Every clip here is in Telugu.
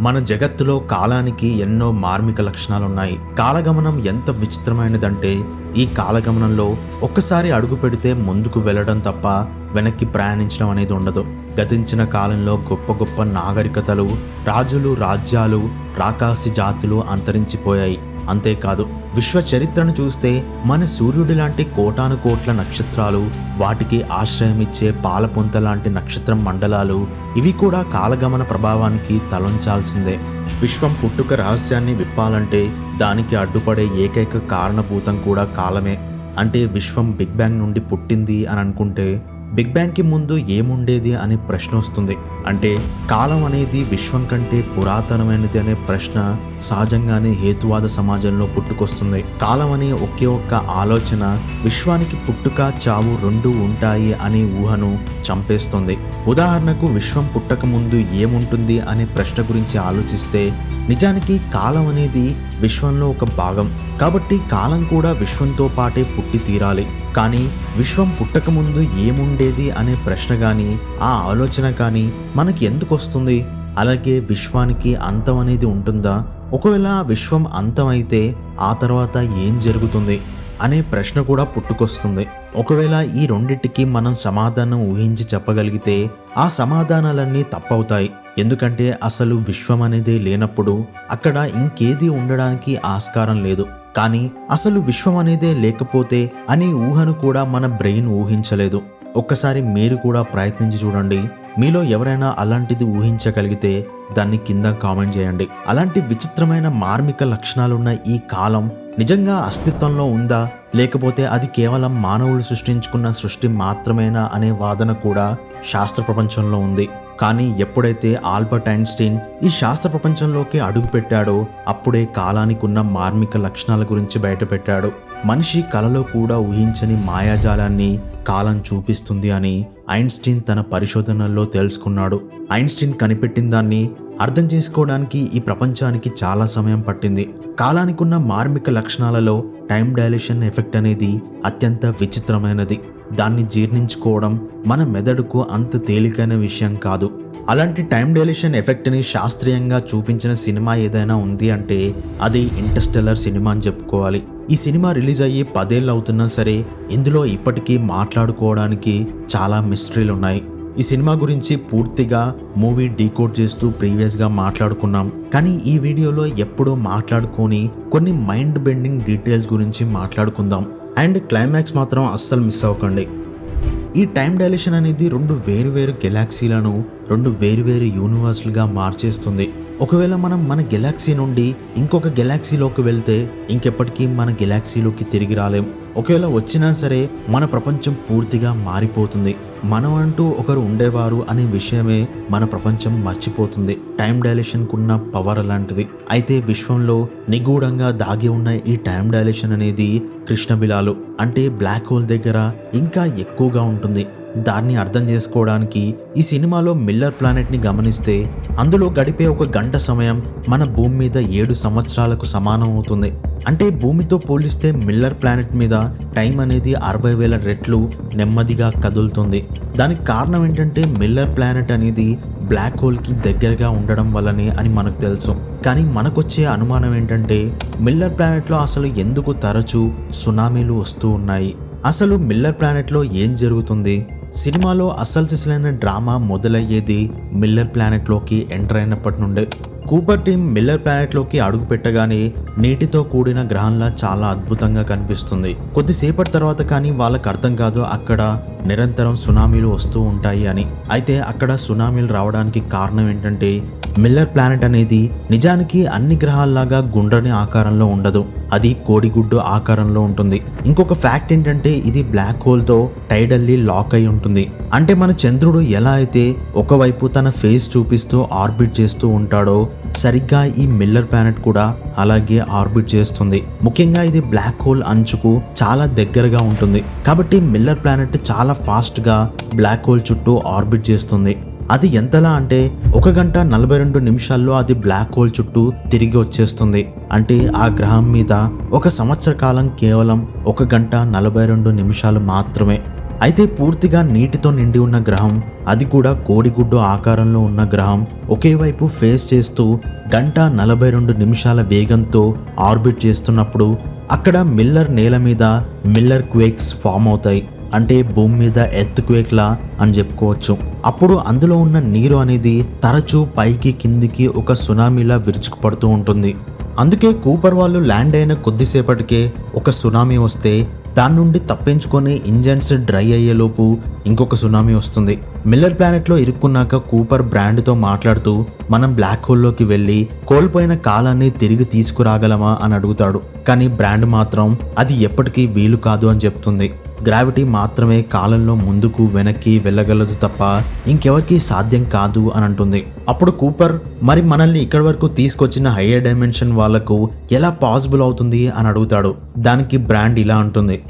మన జగత్తులో కాలానికి ఎన్నో మార్మిక లక్షణాలున్నాయి. కాలగమనం ఎంత విచిత్రమైనదంటే ఈ కాలగమనంలో ఒక్కసారి అడుగు పెడితే ముందుకు వెళ్ళడం తప్ప వెనక్కి ప్రయాణించడం అనేది ఉండదు. గతించిన కాలంలో గొప్ప గొప్ప నాగరికతలు రాజులు రాజ్యాలు రాకాసి జాతులు అంతరించిపోయాయి. అంతేకాదు విశ్వ చరిత్రను చూస్తే మన సూర్యుడి లాంటి కోటాను కోట్ల నక్షత్రాలు వాటికి ఆశ్రయమిచ్చే పాలపుంత లాంటి నక్షత్రం మండలాలు ఇవి కూడా కాలగమన ప్రభావానికి తలొంచాల్సిందే. విశ్వం పుట్టుక రహస్యాన్ని విప్పాలంటే దానికి అడ్డుపడే ఏకైక కారణభూతం కూడా కాలమే. అంటే విశ్వం బిగ్ బ్యాంగ్ నుండి పుట్టింది అని అనుకుంటే బిగ్ బ్యాంగ్కి ముందు ఏముండేది అనే ప్రశ్న వస్తుంది. అంటే కాలం అనేది విశ్వం కంటే పురాతనమైనది అనే ప్రశ్న సహజంగానే హేతువాద సమాజంలో పుట్టుకొస్తుంది. కాలం అనే ఒకే ఒక్క ఆలోచన విశ్వానికి పుట్టుక చావు రెండు ఉంటాయి అనే ఊహను చంపేస్తుంది. ఉదాహరణకు విశ్వం పుట్టక ముందు ఏముంటుంది అనే ప్రశ్న గురించి ఆలోచిస్తే నిజానికి కాలం అనేది విశ్వంలో ఒక భాగం. కాబట్టి కాలం కూడా విశ్వంతో పాటే పుట్టి తీరాలి. కానీ విశ్వం పుట్టకముందు ఏముండేది అనే ప్రశ్న కానీ ఆ ఆలోచన కానీ మనకి ఎందుకు వస్తుంది? అలాగే విశ్వానికి అంతం అనేది ఉంటుందా? ఒకవేళ ఆ విశ్వం అంతమైతే ఆ తర్వాత ఏం జరుగుతుంది అనే ప్రశ్న కూడా పుట్టుకొస్తుంది. ఒకవేళ ఈ రెండింటికి మనం సమాధానం ఊహించి చెప్పగలిగితే ఆ సమాధానాలన్నీ తప్పవుతాయి. ఎందుకంటే అసలు విశ్వం అనేది లేనప్పుడు అక్కడ ఇంకేది ఉండడానికి ఆస్కారం లేదు. కానీ అసలు విశ్వం అనేదే లేకపోతే అనే ఊహను కూడా మన బ్రెయిన్ ఊహించలేదు. ఒక్కసారి మీరు కూడా ప్రయత్నించి చూడండి. మీలో ఎవరైనా అలాంటిది ఊహించగలిగితే దాన్ని కింద కామెంట్ చేయండి. అలాంటి విచిత్రమైన మార్మిక లక్షణాలున్న ఈ కాలం నిజంగా అస్తిత్వంలో ఉందా? లేకపోతే అది కేవలం మానవులు సృష్టించుకున్న సృష్టి మాత్రమేనా అనే వాదన కూడా శాస్త్ర ప్రపంచంలో ఉంది. కానీ ఎప్పుడైతే ఆల్బర్ట్ ఐన్స్టీన్ ఈ శాస్త్ర ప్రపంచంలోకి అడుగుపెట్టాడో అప్పుడే కాలానికి ఉన్న మార్మిక లక్షణాల గురించి బయటపెట్టాడు. మనిషి కలలో కూడా ఊహించని మాయాజాలాన్ని కాలం చూపిస్తుంది అని ఐన్స్టీన్ తన పరిశోధనల్లో తెలుసుకున్నాడు ఐన్స్టీన్ కనిపెట్టిన దాన్ని అర్థం చేసుకోవడానికి ఈ ప్రపంచానికి చాలా సమయం పట్టింది. కాలానికి ఉన్న మార్మిక లక్షణాలలో టైం డైలేషన్ ఎఫెక్ట్ అనేది అత్యంత విచిత్రమైనది. దాన్ని జీర్ణించుకోవడం మన మెదడుకు అంత తేలికైన విషయం కాదు. అలాంటి టైం డైలేషన్ ఎఫెక్ట్ని శాస్త్రీయంగా చూపించిన సినిమా ఏదైనా ఉంది అంటే అది ఇంటర్స్టెల్లర్ సినిమా అని చెప్పుకోవాలి. ఈ సినిమా రిలీజ్ అయ్యి పదేళ్ళు అవుతున్నా సరే ఇందులో ఇప్పటికీ మాట్లాడుకోవడానికి చాలా మిస్టరీలు ఉన్నాయి. ఈ సినిమా గురించి పూర్తిగా మూవీ డీకోడ్ చేస్తూ ప్రీవియస్గా మాట్లాడుకున్నాం. కానీ ఈ వీడియోలో ఎప్పుడూ మాట్లాడుకొని కొన్ని మైండ్ బెండింగ్ డీటెయిల్స్ గురించి మాట్లాడుకుందాం. అండ్ క్లైమాక్స్ మాత్రం అస్సలు మిస్ అవ్వకండి. ఈ టైం డైలేషన్ అనేది రెండు వేరువేరు గెలాక్సీలను రెండు వేరువేరు యూనివర్స్లుగా మార్చేస్తుంది. ఒకవేళ మనం మన గెలాక్సీ నుండి ఇంకొక గెలాక్సీలోకి వెళ్తే ఇంకెప్పటికీ మన గెలాక్సీలోకి తిరిగి రాలేం. ఒకవేళ వచ్చినా సరే మన ప్రపంచం పూర్తిగా మారిపోతుంది. మనం అంటూ ఒకరు ఉండేవారు అనే విషయమే మన ప్రపంచం మర్చిపోతుంది. టైం డైలేషన్కున్న పవర్ అలాంటిది. అయితే విశ్వంలో నిగూఢంగా దాగి ఉన్న ఈ టైం డైలేషన్ అనేది కృష్ణబిలాలు అంటే బ్లాక్ హోల్ దగ్గర ఇంకా ఎక్కువగా ఉంటుంది. దాన్ని అర్థం చేసుకోవడానికి ఈ సినిమాలో మిల్లర్ ప్లానెట్ని గమనిస్తే అందులో గడిపే ఒక గంట సమయం మన భూమి మీద ఏడు సంవత్సరాలకు సమానం అవుతుంది. అంటే భూమితో పోలిస్తే మిల్లర్ ప్లానెట్ మీద టైం అనేది అరవై వేల రెట్లు నెమ్మదిగా కదులుతుంది. దానికి కారణం ఏంటంటే మిల్లర్ ప్లానెట్ అనేది బ్లాక్ హోల్కి దగ్గరగా ఉండడం వల్లనే అని మనకు తెలుసు. కానీ మనకొచ్చే అనుమానం ఏంటంటే మిల్లర్ ప్లానెట్లో అసలు ఎందుకు తరచూ సునామీలు వస్తూ ఉన్నాయి? అసలు మిల్లర్ ప్లానెట్లో ఏం జరుగుతుంది? సినిమాలో అస్సలు సిసలైన డ్రామా మొదలయ్యేది మిల్లర్ ప్లానెట్లోకి ఎంటర్ అయినప్పటి నుండే. కూపర్ టీం మిల్లర్ ప్లానెట్లోకి అడుగు పెట్టగానే నీటితో కూడిన గ్రహంలా చాలా అద్భుతంగా కనిపిస్తుంది. కొద్దిసేపటి తర్వాత కానీ వాళ్ళకి అర్థం కాదు అక్కడ నిరంతరం సునామీలు వస్తూ ఉంటాయి అని. అయితే అక్కడ సునామీలు రావడానికి కారణం ఏంటంటే మిల్లర్ ప్లానెట్ అనేది నిజానికి అన్ని గ్రహాల్లాగా గుండ్రని ఆకారంలో ఉండదు. అది కోడిగుడ్డు ఆకారంలో ఉంటుంది. ఇంకొక ఫ్యాక్ట్ ఏంటంటే ఇది బ్లాక్ హోల్తో టైడల్లీ లాక్ అయి ఉంటుంది. అంటే మన చంద్రుడు ఎలా అయితే ఒకవైపు తన ఫేస్ చూపిస్తూ ఆర్బిట్ చేస్తూ ఉంటాడో సరిగ్గా ఈ మిల్లర్ ప్లానెట్ కూడా అలాగే ఆర్బిట్ చేస్తుంది. ముఖ్యంగా ఇది బ్లాక్ హోల్ అంచుకు చాలా దగ్గరగా ఉంటుంది. కాబట్టి మిల్లర్ ప్లానెట్ చాలా ఫాస్ట్గా బ్లాక్ హోల్ చుట్టూ ఆర్బిట్ చేస్తుంది. అది ఎంతలా అంటే ఒక గంట నలభై రెండు నిమిషాల్లో అది బ్లాక్ హోల్ చుట్టూ తిరిగి వచ్చేస్తుంది. అంటే ఆ గ్రహం మీద ఒక సంవత్సర కాలం కేవలం ఒక గంట నలభై రెండు నిమిషాలు మాత్రమే. అయితే పూర్తిగా నీటితో నిండి ఉన్న గ్రహం అది కూడా కోడిగుడ్డు ఆకారంలో ఉన్న గ్రహం ఒకే వైపు ఫేస్ చేస్తూ గంట నలభై రెండు నిమిషాల వేగంతో ఆర్బిట్ చేస్తున్నప్పుడు అక్కడ మిల్లర్ నేల మీద మిల్లర్ క్వేక్స్ ఫామ్ అవుతాయి. అంటే భూమి మీద ఎర్త్ క్వేక్లా అని చెప్పుకోవచ్చు. అప్పుడు అందులో ఉన్న నీరు అనేది తరచూ పైకి కిందికి ఒక సునామీలా విరుచుకుపడుతూ ఉంటుంది. అందుకే కూపర్ వాళ్ళు ల్యాండ్ అయిన కొద్దిసేపటికే ఒక సునామీ వస్తే దాని నుండి తప్పించుకొని ఇంజన్స్ డ్రై అయ్యేలోపు ఇంకొక సునామీ వస్తుంది. మిల్లర్ ప్లానెట్లో ఇరుక్కున్నాక కూపర్ బ్రాండ్తో మాట్లాడుతూ మనం బ్లాక్ హోల్లోకి వెళ్ళి కోల్పోయిన కాలాన్ని తిరిగి తీసుకురాగలమా? అని అడుగుతాడు. కానీ బ్రాండ్ మాత్రం అది ఎప్పటికీ వీలు కాదు అని చెప్తుంది. గ్రావిటీ మాత్రమే కాలంలో ముందుకు వెనక్కి వెళ్ళగలదు తప్ప ఇంకెవరికి సాధ్యం కాదు అని అంటుంది. అప్పుడు కూపర్ మరి మనల్ని ఇక్కడ వరకు తీసుకొచ్చిన హయ్యర్ డైమెన్షన్ వాళ్ళకు ఎలా పాసిబుల్ అవుతుంది? అని అడుగుతాడు. దానికి బ్రాండ్ ఇలా అంటుంది.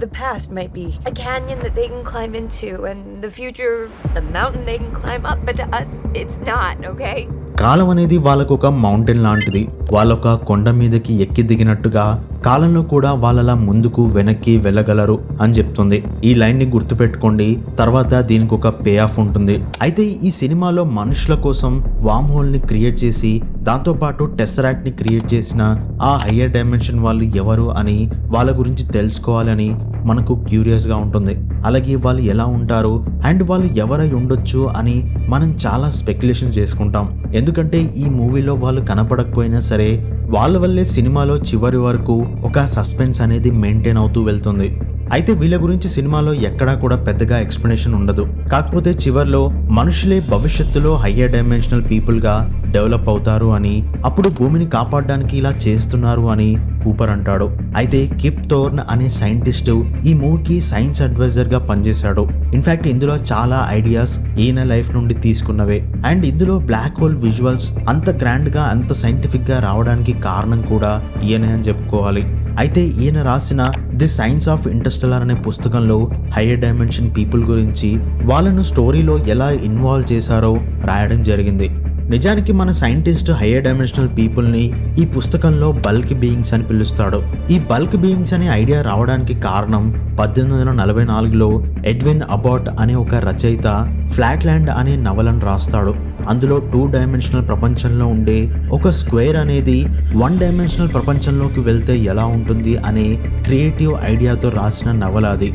The past might be a canyon that they can climb into, and the future, the mountain they can climb up, but to us, it's not, okay? కాలం అనేది వాళ్ళకు ఒక మౌంటైన్ లాంటిది. వాళ్ళొక కొండ మీదకి ఎక్కి దిగినట్టుగా కాలంలో కూడా వాళ్ళలా ముందుకు వెనక్కి వెళ్ళగలరు అని చెప్తుంది. ఈ లైన్ని గుర్తుపెట్టుకోండి. తర్వాత దీనికి ఒక పే ఆఫ్ ఉంటుంది. అయితే ఈ సినిమాలో మనుషుల కోసం వామ్ హోల్ని క్రియేట్ చేసి దాంతో పాటు టెసరాక్ట్ని క్రియేట్ చేసిన ఆ హయ్యర్ డైమెన్షన్ వాళ్ళు ఎవరు అని వాళ్ళ గురించి తెలుసుకోవాలని మనకు క్యూరియస్గా ఉంటుంది. అలాగే వాళ్ళు ఎలా ఉంటారు అండ్ వాళ్ళు ఎవరై ఉండొచ్చు అని మనం చాలా స్పెక్యులేషన్ చేసుకుంటాం. ఎందుకంటే ఈ మూవీలో వాళ్ళు కనపడకపోయినా సరే వాళ్ళ వల్లే సినిమాలో చివరి వరకు ఒక సస్పెన్స్ అనేది మెయింటైన్ అవుతూ వెళ్తుంది. అయితే వీళ్ళ గురించి సినిమాలో ఎక్కడా కూడా పెద్దగా ఎక్స్ప్లెనేషన్ ఉండదు. కాకపోతే చివర్లో మనుషులే భవిష్యత్తులో హయ్యర్ డైమెన్షనల్ పీపుల్గా డెవలప్ అవుతారు అని అప్పుడు భూమిని కాపాడడానికి ఇలా చేస్తున్నారు అని కూపర్ అంటాడు. అయితే కిప్ థోర్న్ అనే సైంటిస్ట్ ఈ మూవీకి సైన్స్ అడ్వైజర్గా పనిచేశాడు ఇన్ఫాక్ట్ ఇందులో చాలా ఐడియాస్ ఈయన లైఫ్ నుండి తీసుకున్నవే. అండ్ ఇందులో బ్లాక్ హోల్ విజువల్స్ అంత గ్రాండ్గా అంత సైంటిఫిక్గా రావడానికి కారణం కూడా ఈయనే అని చెప్పుకోవాలి. అయితే ఈయన రాసిన ది సైన్స్ ఆఫ్ ఇంటర్స్టెలర్ అనే పుస్తకంలో హయ్యర్ డైమెన్షన్ పీపుల్ గురించి వాళ్ళను స్టోరీలో ఎలా ఇన్వాల్వ్ చేశారో రాయడం జరిగింది. నిజానికి మన సైంటిస్ట్ హయ్యర్ డైమెన్షనల్ పీపుల్ని ఈ పుస్తకంలో బల్క్ బీయింగ్స్ అని పిలుస్తాడు. ఈ బల్క్ బీయింగ్స్ అనే ఐడియా రావడానికి కారణం పద్దెనిమిది వందల నలభై నాలుగులో ఎడ్విన్ అబాట్ అనే ఒక రచయిత ఫ్లాట్ ల్యాండ్ అనే నవలను రాస్తాడు. అందులో టూ డైమెన్షనల్ ప్రపంచంలో ఉండే ఒక స్క్వేర్ అనేది వన్ డైమెన్షనల్ ప్రపంచంలోకి వెళ్తే ఎలా ఉంటుంది అనే క్రియేటివ్ ఐడియాతో రాసిన నవల అది.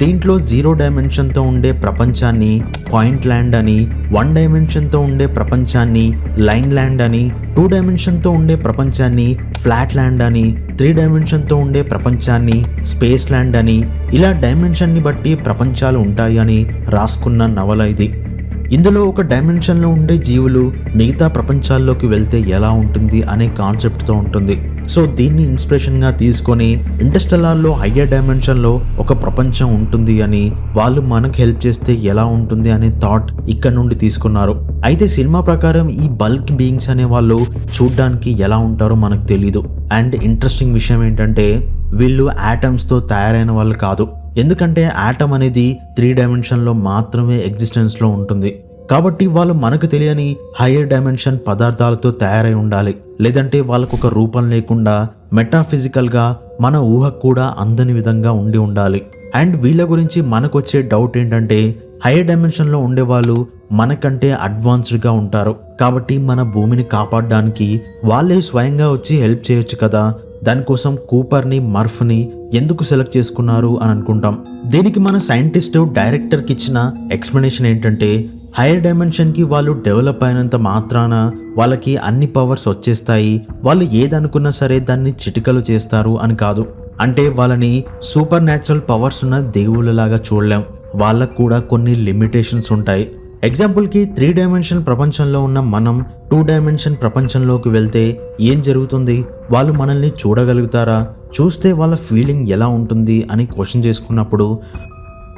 దీంట్లో జీరో డైమెన్షన్తో ఉండే ప్రపంచాన్ని పాయింట్ ల్యాండ్ అని వన్ డైమెన్షన్తో ఉండే ప్రపంచాన్ని లైన్ ల్యాండ్ అని టూ డైమెన్షన్తో ఉండే ప్రపంచాన్ని ఫ్లాట్ ల్యాండ్ అని త్రీ డైమెన్షన్తో ఉండే ప్రపంచాన్ని స్పేస్ ల్యాండ్ అని ఇలా డైమెన్షన్ని బట్టి ప్రపంచాలు ఉంటాయి అని రాసుకున్న నవల ఇది. ఇందులో ఒక డైమెన్షన్లో ఉండే జీవులు మిగతా ప్రపంచాల్లోకి వెళ్తే ఎలా ఉంటుంది అనే కాన్సెప్ట్తో ఉంటుంది. సో దీన్ని ఇన్స్పిరేషన్గా తీసుకొని ఇంటర్స్టెల్లార్లో హయ్యర్ డైమెన్షన్లో ఒక ప్రపంచం ఉంటుంది అని వాళ్ళు మనకు హెల్ప్ చేస్తే ఎలా ఉంటుంది అనే థాట్ ఇక్కడ నుండి తీసుకున్నారు. అయితే సినిమా ప్రకారం ఈ బల్క్ బీయింగ్స్ అనే వాళ్ళు చూడ్డానికి ఎలా ఉంటారో మనకు తెలీదు. అండ్ ఇంట్రెస్టింగ్ విషయం ఏంటంటే వీళ్ళు తో తయారైన వాళ్ళు కాదు. ఎందుకంటే యాటమ్ అనేది త్రీ డైమెన్షన్లో మాత్రమే ఎగ్జిస్టెన్స్లో ఉంటుంది. కాబట్టి వాళ్ళు మనకు తెలియని హయ్యర్ డైమెన్షన్ పదార్థాలతో తయారై ఉండాలి. లేదంటే వాళ్ళకు ఒక రూపం లేకుండా మెటాఫిజికల్గా మన ఊహకు కూడా అందని విధంగా ఉండి ఉండాలి. అండ్ వీళ్ళ గురించి మనకు వచ్చే డౌట్ ఏంటంటే హైయర్ డైమెన్షన్లో ఉండేవాళ్ళు మనకంటే అడ్వాన్స్డ్గా ఉంటారు. కాబట్టి మన భూమిని కాపాడడానికి వాళ్ళే స్వయంగా వచ్చి హెల్ప్ చేయొచ్చు కదా. దానికోసం కూపర్ని మర్ఫ్ని ఎందుకు సెలెక్ట్ చేసుకున్నారు అని అనుకుంటాం. దీనికి మన సైంటిస్ట్ డైరెక్టర్కి ఇచ్చిన ఎక్స్ప్లెనేషన్ ఏంటంటే హైయర్ డైమెన్షన్కి వాళ్ళు డెవలప్ అయినంత మాత్రాన వాళ్ళకి అన్ని పవర్స్ వచ్చేస్తాయి. వాళ్ళు ఏదనుకున్నా సరే దాన్ని చిటికలు చేస్తారు అని కాదు. అంటే వాళ్ళని సూపర్ న్యాచురల్ పవర్స్ ఉన్న దేవుళ్ళలాగా చూడలేం. వాళ్ళకు కూడా కొన్ని లిమిటేషన్స్ ఉంటాయి. ఎగ్జాంపుల్కి త్రీ డైమెన్షన్ ప్రపంచంలో ఉన్న మనం టూ డైమెన్షన్ ప్రపంచంలోకి వెళ్తే ఏం జరుగుతుంది? వాళ్ళు మనల్ని చూడగలుగుతారా? చూస్తే వాళ్ళ ఫీలింగ్ ఎలా ఉంటుంది? అని క్వశ్చన్ చేసుకున్నప్పుడు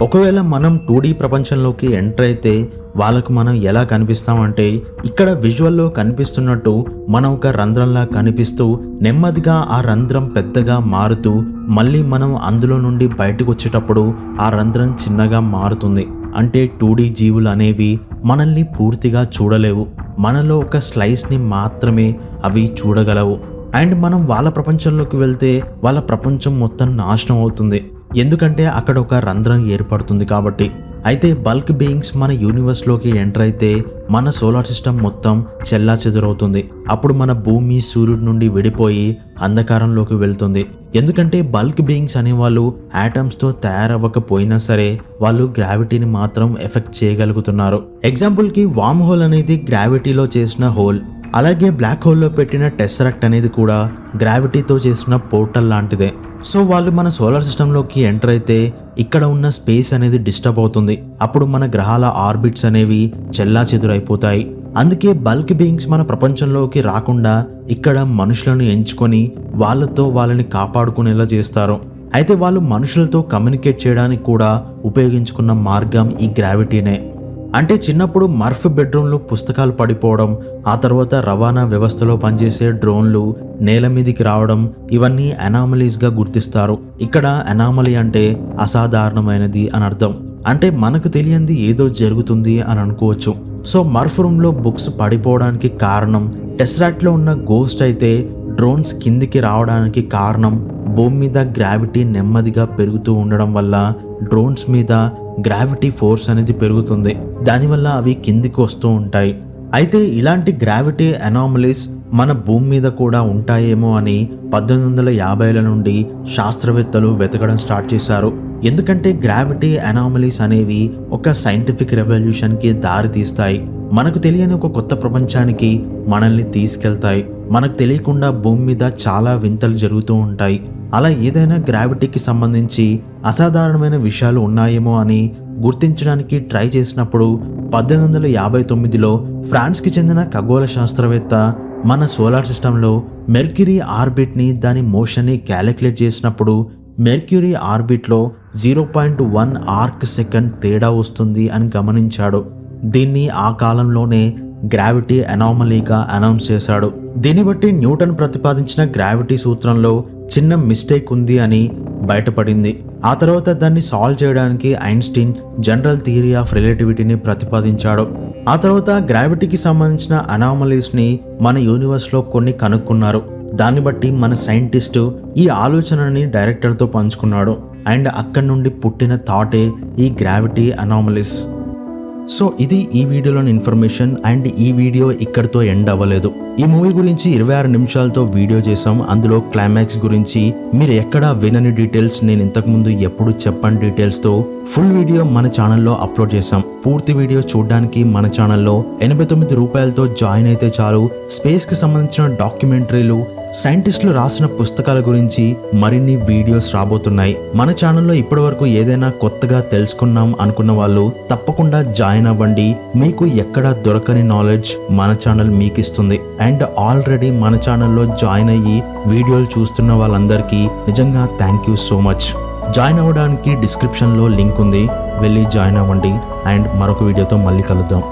ఒకవేళ మనం టూ డీ ప్రపంచంలోకి ఎంటర్ అయితే వాళ్ళకు మనం ఎలా కనిపిస్తామంటే ఇక్కడ విజువల్లో కనిపిస్తున్నట్టు మనం ఒక రంధ్రంలా కనిపిస్తూ నెమ్మదిగా ఆ రంధ్రం పెద్దగా మారుతూ మళ్ళీ మనం అందులో నుండి బయటకు వచ్చేటప్పుడు ఆ రంధ్రం చిన్నగా మారుతుంది. అంటే టూ డీ జీవులు అనేవి మనల్ని పూర్తిగా చూడలేవు. మనలో ఒక స్లైస్ని మాత్రమే అవి చూడగలవు. అండ్ మనం వాళ్ళ ప్రపంచంలోకి వెళ్తే వాళ్ళ ప్రపంచం మొత్తం నాశనం అవుతుంది. ఎందుకంటే అక్కడ ఒక రంధ్రం ఏర్పడుతుంది కాబట్టి. అయితే బల్క్ బీయింగ్స్ మన యూనివర్స్లోకి ఎంటర్ అయితే మన సోలార్ సిస్టమ్ మొత్తం చెల్లా చెదరవుతుంది. అప్పుడు మన భూమి సూర్యుడి నుండి విడిపోయి అంధకారంలోకి వెళ్తుంది. ఎందుకంటే బల్క్ బీయింగ్స్ అనేవాళ్ళు ఆటమ్స్తో తయారవ్వకపోయినా సరే వాళ్ళు గ్రావిటీని మాత్రం ఎఫెక్ట్ చేయగలుగుతున్నారు. ఎగ్జాంపుల్కి వామ్ హోల్ అనేది గ్రావిటీలో చేసిన హోల్ అలాగే బ్లాక్ హోల్లో పెట్టిన టెస్సరక్ట్ అనేది కూడా గ్రావిటీతో చేసిన పోర్టల్ లాంటిదే. సో వాళ్ళు మన సోలార్ సిస్టంలోకి ఎంటర్ అయితే ఇక్కడ ఉన్న స్పేస్ అనేది డిస్టర్బ్ అవుతుంది. అప్పుడు మన గ్రహాల ఆర్బిట్స్ అనేవి చెల్లా చెదురైపోతాయి. అందుకే బల్క్ బీయింగ్స్ మన ప్రపంచంలోకి రాకుండా ఇక్కడ మనుషులను ఎంచుకొని వాళ్ళతో వాళ్ళని కాపాడుకునేలా చేస్తారు. అయితే వాళ్ళు మనుషులతో కమ్యూనికేట్ చేయడానికి కూడా ఉపయోగించుకున్న మార్గం ఈ గ్రావిటీనే. అంటే చిన్నప్పుడు మర్ఫ్ బెడ్రూమ్లో పుస్తకాలు పడిపోవడం ఆ తర్వాత రవాణా వ్యవస్థలో పనిచేసే డ్రోన్లు నేల మీదికి రావడం ఇవన్నీ అనామలీస్గా గుర్తిస్తారు. ఇక్కడ అనామలీ అంటే అసాధారణమైనది అని అర్థం. అంటే మనకు తెలియంది ఏదో జరుగుతుంది అని అనుకోవచ్చు. సో మర్ఫ్ రూమ్లో బుక్స్ పడిపోవడానికి కారణం టెస్రాక్ట్లో ఉన్న గోస్ట్ అయితే డ్రోన్స్ కిందికి రావడానికి కారణం భూమి మీద గ్రావిటీ నెమ్మదిగా పెరుగుతూ ఉండడం వల్ల డ్రోన్స్ మీద గ్రావిటీ ఫోర్స్ అనేది పెరుగుతుంది. దానివల్ల అవి కిందికి వస్తూ ఉంటాయి. అయితే ఇలాంటి గ్రావిటీ అనామలీస్ మన భూమి మీద కూడా ఉంటాయేమో అని పద్దెనిమిది వందల యాభైల నుండి శాస్త్రవేత్తలు వెతకడం స్టార్ట్ చేశారు. ఎందుకంటే గ్రావిటీ అనామలీస్ అనేవి ఒక సైంటిఫిక్ రెవల్యూషన్కి దారి తీస్తాయి మనకు తెలియని ఒక కొత్త ప్రపంచానికి మనల్ని తీసుకెళ్తాయి. మనకు తెలియకుండా భూమి మీద చాలా వింతలు జరుగుతూ ఉంటాయి. అలా ఏదైనా గ్రావిటీకి సంబంధించి అసాధారణమైన విషయాలు ఉన్నాయేమో అని గుర్తించడానికి ట్రై చేసినప్పుడు పద్దెనిమిది వందల యాభై తొమ్మిదిలో ఫ్రాన్స్కి చెందిన ఖగోళ శాస్త్రవేత్త మన సోలార్ సిస్టంలో మెర్క్యూరీ ఆర్బిట్ని దాని మోషన్ని క్యాలిక్యులేట్ చేసినప్పుడు Mercury ఆర్బిట్లో zero point one arc second తేడా వస్తుంది అని గమనించాడు. దీన్ని ఆ కాలంలోనే గ్రావిటీ అనామలీగా అనౌన్స్ చేశాడు. దీన్ని బట్టి న్యూటన్ ప్రతిపాదించిన గ్రావిటీ సూత్రంలో చిన్న మిస్టేక్ ఉంది అని బయటపడింది. ఆ తర్వాత దాన్ని సాల్వ్ చేయడానికి ఐన్స్టీన్ జనరల్ థియరీ ఆఫ్ రిలేటివిటీని ప్రతిపాదించాడు. ఆ తర్వాత గ్రావిటీకి సంబంధించిన అనామలీస్ని మన యూనివర్స్లో కొన్ని కనుక్కున్నారు. దాన్ని బట్టి మన సైంటిస్టు ఈ ఆలోచనని డైరెక్టర్తో పంచుకున్నాడు. అండ్ అక్కడి నుండి పుట్టిన థాటే ఈ గ్రావిటీ అనామలీస్. సో ఇది ఈ వీడియోలోని ఇన్ఫర్మేషన్ అండ్ ఈ వీడియో ఇక్కడితో ఎండ్ అవ్వలేదు. ఈ మూవీ గురించి ఇరవై ఆరు నిమిషాలతో వీడియో చేసాం అందులో క్లైమాక్స్ గురించి మీరు ఎక్కడా వినని డీటెయిల్స్ నేను ఇంతకుముందు ఎప్పుడు చెప్పని డీటెయిల్స్తో ఫుల్ వీడియో మన ఛానల్లో అప్లోడ్ చేసాం పూర్తి వీడియో చూడడానికి మన ఛానల్లో ఎనభై తొమ్మిది రూపాయలతో జాయిన్ అయితే చాలు. స్పేస్కి సంబంధించిన డాక్యుమెంటరీలు సైంటిస్టులు రాసిన పుస్తకాల గురించి మరిన్ని వీడియోస్ రాబోతున్నాయి. మన ఛానల్లో ఇప్పటివరకు ఏదైనా కొత్తగా తెలుసుకున్నాం అనుకున్న వాళ్ళు తప్పకుండా జాయిన్ అవ్వండి. మీకు ఎక్కడ దొరకని నాలెడ్జ్ మన ఛానల్ మీకు ఇస్తుంది అండ్ ఆల్రెడీ మన ఛానల్లో జాయిన్ అయ్యి వీడియోలు చూస్తున్న వాళ్ళందరికీ నిజంగా thank you so much join అవ్వడానికి డిస్క్రిప్షన్లో లింక్ ఉంది. వెళ్ళి జాయిన్ అవ్వండి. అండ్ మరొక వీడియోతో మళ్ళీ కలుద్దాం.